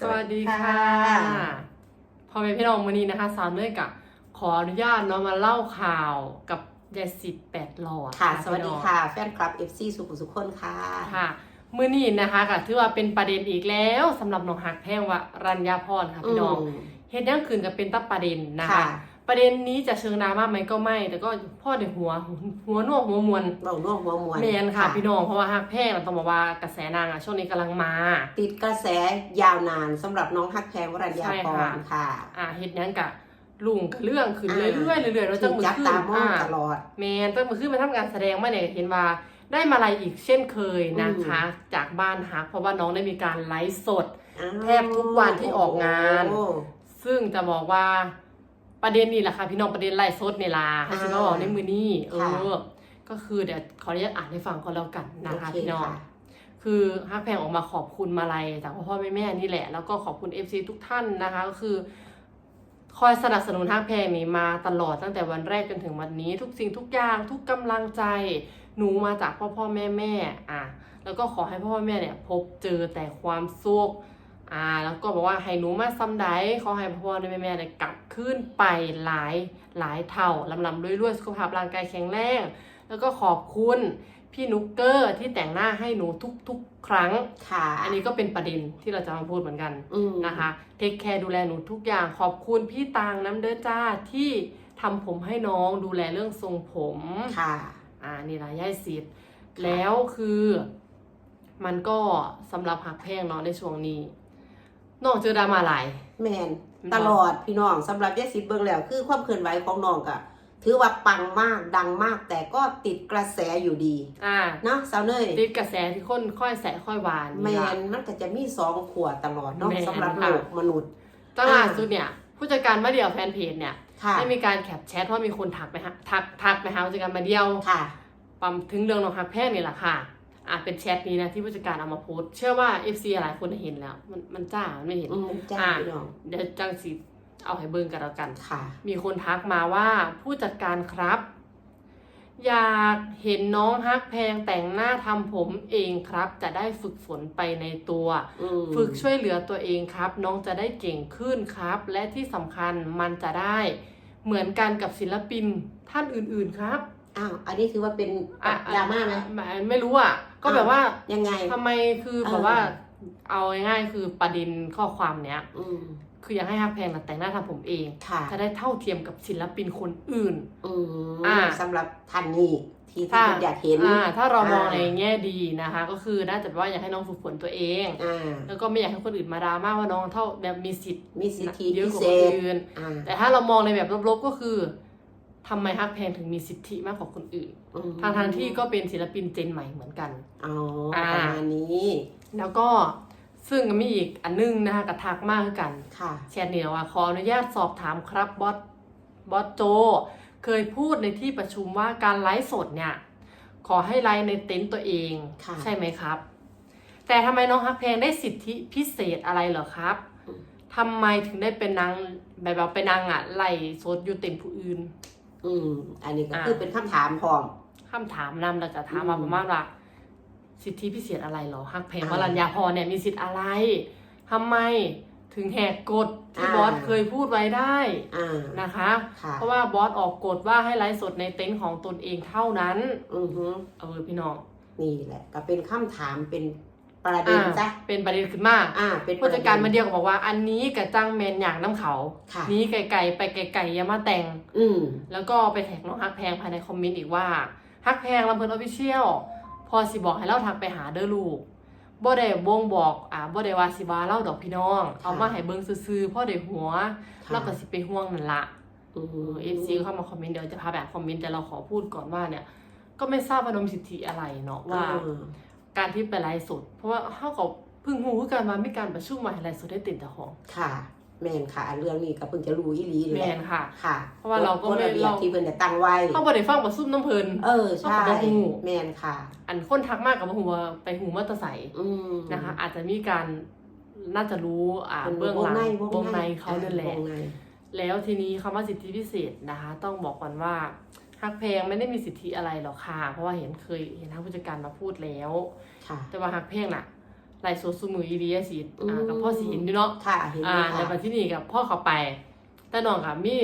สวัสดีค่ะพอเป็นพี่น้องวันนี้นะคะสาวเนยกับขออนุญาตเนาะมาเล่าข่าวกับยายสิทธิ์แปดหลอดค่ะนสวัสดีพี่น้องค่ะ แฟนคลับ FC สุขุมสุขคนค่ะค่ะมื่อนี้นะคะก็ถือว่าเป็นประเด็นอีกแล้วสำหรับน้องหักแพงว่ารัญญาพรค่ะพี่น้องอืมเฮ็ดยังคืนกับเป็นตับประเด็นนะคะค่ะ ประเด็นนี้จะเชิงดราม่าไหมก็ไม่ แต่ก็พ่อเดือหัว หัวน่วงหัวมวลเบาน่วงหัวมวลแมนค่ะ พี่น้องเพราะว่าหักแพงเราต้องบอกว่ากระแสนางอะช่วงนี้กำลังมา ติดกระแสยาวนานสำหรับน้องฮักแพงวรัญญาใช่พค่ะรค่ะ อ่าเฮ็ดหยังกะลุงกับเรื่องขึ้นอ่าเรื่อยๆเรื่อยๆแล้วจังมือจับขึ้นตามองอ่าตลอดแมนตั้งมือขึ้นมาทำการแสดงมาเนี่ยเห็นว่าได้มาลัยอีกเช่นเคยนะคะ จากบ้านฮักเพราะว่าน้องได้มีการไลฟ์สด แทบทุกวันที่ออกงานโอ้ซึ่งจะบอกว่า ประเด็นนี่แหละค่ะพี่น้องประเด็นไลฟ์สดเนี่ยล่ะให้ชิมาบอกในมือนี้เอค่ะอก็คือเดี๋ยวขออนุญาตอ่านให้ฟังก็แล้วกันนะคะโอเคพี่น้องค่ะคือฮักแพงออกมาขอบคุณมาลัยจากพ่อพ่อแม่แม่นี่แหละ แล้วก็ขอบคุณ FC ทุกท่านนะคะ ก็คือ คอยสนับสนุนฮักแพงนี่มาตลอดตั้งแต่วันแรกจนถึงวันนี้ ทุกสิ่งทุกอย่างทุกกำลังใจ หนูมาจากพ่อพ่อแม่แม่อะแล้วก็ขอให้พ่อพ่อแม่เนี่ย พบเจอแต่ความสุข อ่าแล้วก็บอกว่าให้หนูมาซ้ำใดขอให้พ่อพ่อแม่แม่เนี่ยกลับขึ้นไปหลายหลายเท่าลำลำด้วยด้วยๆสุขภาพร่างกายแข็งแรงแล้วก็ขอบคุณพี่นุกเกอร์ที่แต่งหน้าให้หนูทุกๆ ครั้ง ค่ะ อันนี้ก็เป็นประเด็นที่เราจะมาพูดเหมือนกันอืมนะคะ เทคแคร์ดูแลหนูทุกอย่าง ขอบคุณพี่ตางน้ำเด้อจ้าที่ทำผมให้น้องดูแลเรื่องทรงผม ค่ะ อ่า นี่ละย่ายสิทธิ์แล้วคือ มันก็สำหรับหักแพงเนาะในช่วงนี้ น้องเจอดราม่าหลาย แมนตลอดพี่น้องสำหรับยายสิทธิ์เบิ่งแล้ว คือความเคลื่อนไหวของน้องก็ถือว่าปังมากดังมาก แต่ก็ติดกระแสอยู่ดีอ่าเนาะสาวเนยติดกระแสที่คนค่อยแสะค่อยหวานแมนี่ล่ะนมันก็จะมีสองขวดตลอดเนาะแมนสำหรับค่ะโลกมนุษย์ตั้งล่าสุดเนี่ย ผู้จัดการมาเดียวแฟนเพจเนี่ยค่ะได้มีการแคปแชทว่ามีคนทักไปหาทักทักไปหาผู้จัดการมาเดียวค่ะ ปั๊มถึงเรื่องน้องฮักแพงนี่แหละค่ะ อะเป็นแชทนี้นะที่ผู้จัดการเอามาโพสต์เชื่อว่า FC หลายคนเห็นแล้ว มันมันจ้ามันไม่เห็น อืมจ้าอะพี่น้องเดี๋ยวจังสิเอาให้เบิ่งกันแล้วกัน ค่ะ มีคนทักมาว่าผู้จัดการครับ อยากเห็นน้องฮักแพงแต่งหน้าทำผมเองครับ จะได้ฝึกฝนไปในตัว อืมฝึกช่วยเหลือตัวเองครับ น้องจะได้เก่งขึ้นครับ และที่สำคัญมันจะได้ เหมือนกันกับศิลปินท่านอื่นๆครับอ้าว อันนี้ถือว่าเป็นอะดราม่าไหม ไม่ไม่รู้อะ ก็แบบว่ายังไง ทำไมคือเออแบบว่า เอาง่ายๆคือประเด็นข้อความเนี้ยอืม คืออยากให้ฮักแพงน่ะแต่งหน้าทำผมเอง ค่ะจะได้เท่าเทียมกับศิลปินคนอื่น อืมอะสำหรับท่านนี้ที่ที่ถ้าคุณอยากเห็น อ่า ถ้าเรามองอ่าในแง่ดีนะคะ ก็คือน่าจะว่าอยากให้น้องฝึกฝนตัวเอง อ่า แล้วก็ไม่อยากให้คนอื่นมาดราม่าว่าน้องเท่าแบบมีสิทธิ์มีสิทธิเยอะพิกว่าเศคนษ อื่น อ่า แต่ถ้าเรามองในแบบลบๆก็คือ ทำไมฮักแพงถึงมีสิทธิมากกว่าคนอื่นอืมทางทางๆที่ก็เป็นศิลปินเจนใหม่เหมือนกันอ๋ออ่าประมาณนี้ แล้วก็ซึ่งมีอีกอันนึงนะคะกระทักมากคือกันค่ะแชทเนี่ยว่าขออนุญาตสอบถามครับบอสบอสโจ เคยพูดในที่ประชุมว่าการไลฟ์สดเนี่ย ขอให้ไลฟ์ในเต็นท์ตัวเองค่ะใช่ไหมครับ แต่ทำไมน้องฮักแพงได้สิทธิพิเศษอะไรเหรอครับอืมทำไมถึงได้เป็นนางแบบว่าเป็นนางอะไล่สดอยู่เต็มผู้อื่น อืมอันนี้ก็อ่าคือเป็นคำถามพร้อมคำถามนำแล้วก็ถามมาอืมประมาณว่า สิทธิพิเศษอะไรเหรอฮักแพงอ่าวรัญญาพรเนี่ยมีสิทธิ์อะไรทำไมถึงแหกกฎที่อ่าบอสเคยพูดไว้ได้อ่านะคะค่ะเพราะว่าบอสออกกฎว่าให้ไลฟ์สดในเต็นท์ของตนเองเท่านั้น อือฮึเออพี่น้องนี่แหละ ก็เป็นคำถามเป็น ประเด็นอ่าจ้ะเป็นประเด็นขึ้นมาอ่าเป็นผู้จัดการมาเดียวก็บอกว่า อันนี้กระจังแมนอย่างน้ำเขาค่ะนี้ไกลๆไปไกลๆอย่ามาแต่ง อืมแล้วก็ไปแท็กน้องฮักแพงภายในคอมเมนต์อีกว่าฮักแพงลำเพลินออฟฟิเชียลพอสิบอกให้เราทักไปหาเด้อลูกบ่ได้บ่งบอกอ่าบ่ได้ว่าสิว่าเล่าดอกพี่น้อง เอามาให้เบิ่งซื่อๆพ่อได้หัวค่ะแล้วก็สิไปห่วงนั่นละอืมเอฟซีเข้ามาคอมเมนต์เดี๋ยวจะพาแบบคอมเมนต์แต่เราขอพูดก่อนว่าเนี่ย ก็ไม่ทราบว่านมสิทธิอะไรเนาะว่าอืม การที่ไปไลฟ์สด เพราะว่าเฮาก็เพิ่งรู้คือกันว่ามีการประชุมมาให้ไลฟ์สดได้ติดแต่ของค่ะแม่นค่ะ เรื่องนี้ก็เพิ่งจะรู้อีหลีนี่แมแหละนค่ะ ค่ะ เพราะว่าเราก็ไม่ฎระเบียบเราที่เพิ่นจะตั้งไว้เฮาบ่ได้ฟังประชุมน้ำเพลินเออใช่เขาก็บ่ฮู้แม่นค่ะ อันคนทักมากกับหัวาไปหูมอเตอร์ไซค์อืมนะคะ อาจจะมีการน่าจะรู้อ่าเป็นเบื้องหลังวงในวงในเขานั่นแหละวงในแล้วทีนี้คำว่าสิทธิพิเศษนะคะ ต้องบอกก่อนว่า ฮักแพงไม่ได้มีสิทธิอะไรหรอกค่ะ เพราะว่าเห็นเคยเห็นทางผู้จัดการมาพูดแล้ว ค่ะ แต่ว่าฮักแพงน่ะไล่สดสมืออีดีสิอ่าอืมกับพ่อสีนอยู่เนาะค่ะเห็นอ่าไหมในคะปัจจุบันกับพ่อเขาไป แต่น้องกับมี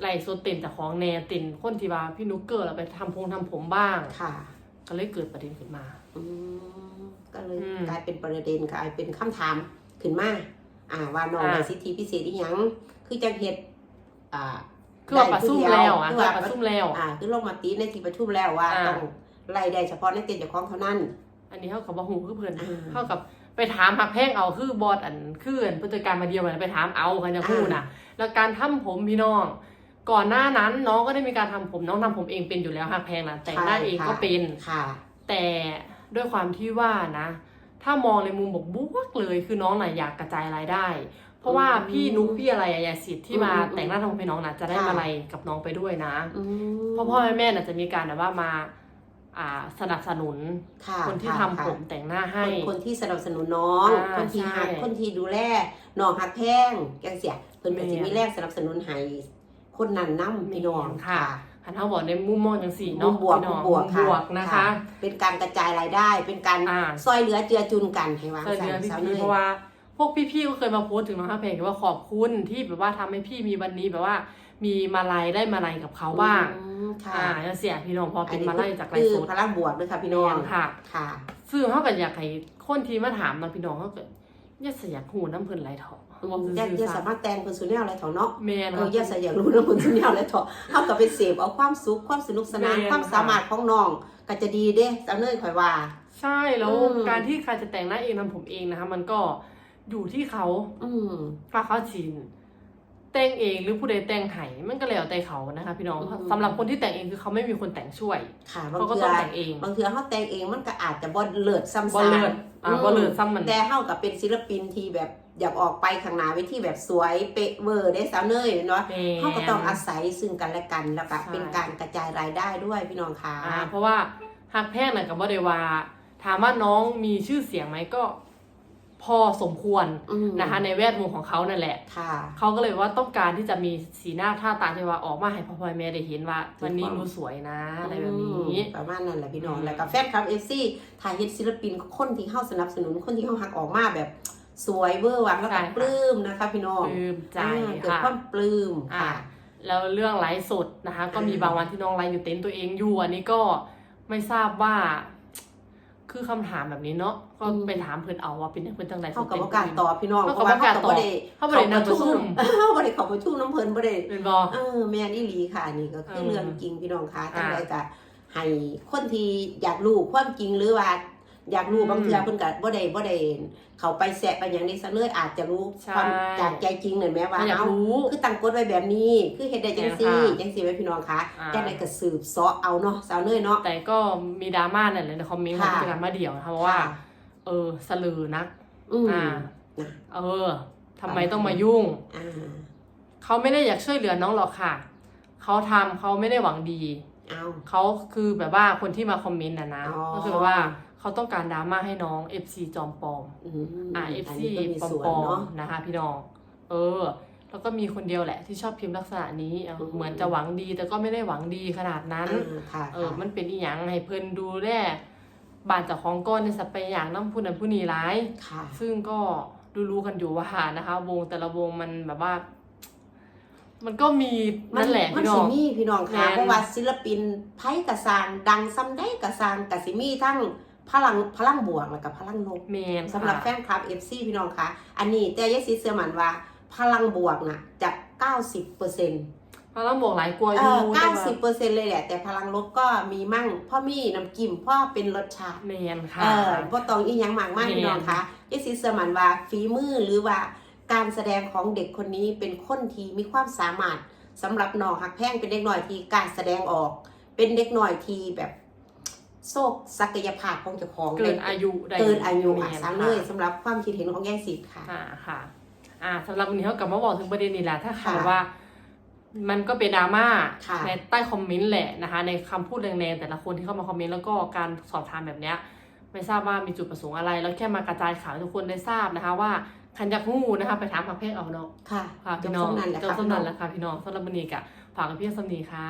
ไล่สดเต็มจากของแนวเต็มคนที่ว่าพี่นุกเกอร์เราไปทำพงทำผมบ้างค่ะ ก็เลยเกิดประเด็นขึ้นมาอืมก็เลยอืมกลายเป็นประเด็นกลายเป็นคำถามขึ้นมาอ่าว่าน้องอ่าได้สิทธิพิเศษอีหยังคือจังเฮ็ดอ่า คือว่าประซุ่มแล้วอะคืคืออว่าว่าประซุ่มแล้วอ่าคือลงมาตีในที่ประชุมแล้วว่าอ่าต้องไล่ได้เฉพาะในเต็นเจ้าของเท่านั้น อันนี้เท่ากับว่าหูคือเพื่อนอ่าเท่ากับไปถามหักแพงเอาคือบอดอันคืออันผู้จัดการมาเดียวกันไปถามเอากันจะพูดนะแล้วการทำผมพี่น้อง ก่อนหน้านั้นน้องก็ได้มีการทำผมน้องทำผมเองเป็นอยู่แล้วหักแพงนะแต่งหน้าเองก็เป็นค่ะ แต่ด้วยความที่ว่านะ ถ้ามองในมุมบวกบวกเลยคือน้องน่ะอยากกระจายรายได้ เพราะว่าอืมพี่นุ๊กพี่อะไรอะยายสิทธิ์ที่มาอืมอืมแต่งหน้าทำผมให้น้องนะจะได้ค่ะมาอะไรกับน้องไปด้วยนะอืมเพ่อพ่อแม่แม่น่ะจะมีการแบบว่ามาอ่าสนับสนุนค่ะคนที่ะทำค่ะผมแต่งหน้าให้คนคนที่สนับสนุนน้องอ่าคนที่หักใช่คนที่ดูแลน้องหักแพงจังเสียเพิ่นก็สิแม่นมีแรงสนับสนุนให้คนนั้นนำพี่น้องแม่นค่ะคันเขาบอกในมุมมองจังสี่มุเนาะมบวกพี่น้องมุมบวกมุมบวกนะคะ เป็นการกระจายรายได้ เป็นการอ่าซอยเหลือเจือจุนกันให้ว่าเคยเจอสาวพี่เนๆยเพราะว่าพ วกพี่ๆก็เคยมาโพสต์ถึงน้องฮักเพลงว่าขอบคุณที่แบบว่าทำให้พี่มีวันนี้แบบว่า มีมาลัยได้มาลัยกับเขาบ้างอืมค่ะอ่าจะเสียพี่น้องพอเป็นมาไล่จากไรคือสดพลังบวกด้วยค่ะพี่พี่น้น้อองงค่ะ ค่ะ ซึ่งเขาก็อยากให้คนที่มาถามมาพี่น้องเขาก็อย่าเสียหูน้ำเพิ่นไหลเถาะบอกอย่าซื่อย่าอๆสามารถแต่งคนสุดแนวอะไรเถอะเนาะแมนเอครัอบอย่าใส่อยากรู้นะคนสุดแนวอะไรเถอะเท่ากับเป็นเสพเอาความสุขความสนุกสนานแม่นความสามารถของน้อง ก็จะดีเด้สาวเนยข่อยว่า ใช่แล้วอืมการที่ใครจะแต่งหน้าเองทำผมเองนะคะมันก็ อยู่ที่เขา อืมถ้าเขาชินแต่งเองหรือผู้ใดแต่งให้มันก็แล้วแต่เขานะคะ พี่น้องอืม สำหรับคนที่แต่งเองคือเขาไม่มีคนแต่งช่วย ค่ะบางเขาก็เทืต้อองแต่งเองบางเทือเขาแต่งเองมันก็อาจจะบ่เลิศซ้ำบ่เลิศอ่าบ่เลิศซ้ำมัน แต่เฮากับเป็นศิลปินที่แบบอยากออกไปข้างหน้าเวทีแบบสวยเป๊ะเวอร์ได้สาวเนยเนาะแมเขาก็ต้องนอาศัยซึ่งกันและกันแล้วก็ใช่ เป็นการกระจายรายได้ด้วยพี่น้องค่ะอ่าเพราะว่าฮักแพงน่ะกับบ่ได้ว่าถามว่าน้องมีชื่อเสียงไหมก็ พอสมควรอืมนะคะ ในแวดวงของเขานั่นแหละค่ะเขาก็เลยว่าต้องการที่จะมีสีหน้าท่าตาที่ว่าออกมาให้พ่อพ่อแม่ได้เห็นว่า วันนี้หนูสวยนะอะไรแบบนี้อืมประมาณนั้นแหละพี่น้องอืมแล้วก็แฟนคลับเอฟซีถ่ายเฮ็ดศิลปินคนที่เข้าสนับสนุนคนที่เข้าหักออกมาแบบสวยเวอร์วังแล้วก็ปลื้มนะคะพี่น้องปลื้มใจอ่าเกิดค่ะความปลื้มอ่าค่ะแล้วเรื่องไลฟ์สดนะคะ ก็มีอ่าบางวันที่น้องไลฟ์อยู่เต็นท์ตัวเองอยู่อันนี้ก็ไม่ทราบว่า คือคำถามแบบนี้เนาะก็ไปถามเพื่อนเอาว่าเป็นเพื่อนจังไดเขากับต็นว่าท์การตอบพี่น้องเขาเพกับราะว่าว่าเขาการกับตอบบ่ได้เขาบ่ได้นั่งประชุมเขาบ่ได้เข้าประชุมน้ำเพลินบ่ได้เป็นบอเออแม่นอีหลีค่ะนี่ก็คือเออเรื่องจริงพี่น้องค่ะจังอ่าไดก็ให้คนที่อยากรู้ความจริงหรือว่า อยากรู้อืมบางเทื่อเพิ่นก็บ่ได้บ่ได้เขาไปแสะไปอย่างนี้ซะเลยอาจจะรู้ใช่ความจากใจจริงนั่นแหมว่าเขาอยากเอ้ารู้คือตั้งกฎไว้แบบนี้ คือเฮ็ดได้จังซี่แม่นค่ะจังซี่ไว้พี่น้องค่ะอ่าจังไดก็สืบเสาะเอาเนาะสาวเนยเนาะแต่ก็มีดราม่าเนี่ยในคอมเมนต์ของค่ะผู้จัดการมาเดี่ยวนะคะว่า เออสลือนักอืมอ่านะเออทำไมต้องมายุ่งอ่าเขาไม่ได้อยากช่วยเหลือน้องหรอกค่ะ เขาทำเขาไม่ได้หวังดีเอาเขาคือแบบว่าคนที่มาคอมเมนต์นะนะอ๋อก็คือแบบว่า เขาต้องการดราม่าให้น้อง FC จอมปลอมอืมอ่าอัน FC นี้ก็มีปลอมส่วนปลอเนาะมๆนะคะพี่น้อง เออ แล้วก็มีคนเดียวแหละที่ชอบพิมพ์ลักษณะนี้เอออืมเหมือนจะหวังดี แต่ก็ไม่ได้หวังดีขนาดนั้นอ่าค่ะเออมันเป็นอีหยังให้เพิ่นดูแลบ้านเจากของก้อนในสัปไปอย่างน้ำผู้นั้นผู้นี้ร้ายค่ะซึ่งก็รู้ๆกันอยู่ว่านะคะ วงแต่ละวงมันแบบว่า มันก็มีนั่นแหละมัพี่นน้สิองมีพี่น้องค่ะแม่นเพราะว่าศิลปินไพ่กระสร้างดังซ้ำได้กระสร้างกสิมีทั้ง พลังพลังบวกแล้วก็พลังลบเมนสำหรับแฟนคลับ FC พี่น้องค่ะอันนี้แต่ยายซีเสือหมันว่า พลังบวกน่ะจะ 90เปอร์เซ็นต์เราต้องบอกหลายกลัวอเอยู่อแต่ว่า90เปอร์เซ็นต์เลยแหละ แต่พลังลบก็มีมั่งเพ่อมีน้ำจิ้มเพ่อเป็นรสชาติเมนค่ะเออบ่ต้องอีหยังมากมายแม่นพี่น้องคะยายซีเสือหมันว่าฝีมือหรือว่าการแสดงของเด็กคนนี้เป็นคนที่มีความสามารถสำหรับน้องหักแพงเป็นเด็กหน่อยที่กล้ารแสดงออก เป็นเด็กหน่อยที่แบบ โซกศักยภาพของเจ้าของเกินอายุได้เกินอายุแมอะนสามค่ะเลยสำหรับความคิดเห็นของยายสิทธิ์ค่ะค่ะค่ะอ่าสำหรับวันนี้เขากลับมาบอกถึงประเด็นนี้แหละถ้าค่ะหากว่ามันก็เป็นดราม่าค่ะในใต้คอมเมนต์แหละนะคะ ในคำพูดแรงๆแต่ละคนที่เข้ามาคอมเมนต์แล้วก็การสอบถามแบบเนี้ยไม่ทราบว่ามีจุดประสงค์อะไร แล้วแค่มากระจายข่าวให้ทุกคนได้ทราบนะคะว่าคันยักหู้นะคะไปถามพักเพศเอาเนาะค่ะค่ะจพี่บน้องสำนันแหละเจ้าค่ะสำนันแล้วค่ะพี่น้องสำหรับวันนี้กะฝากกับพี่สำนีค่ะ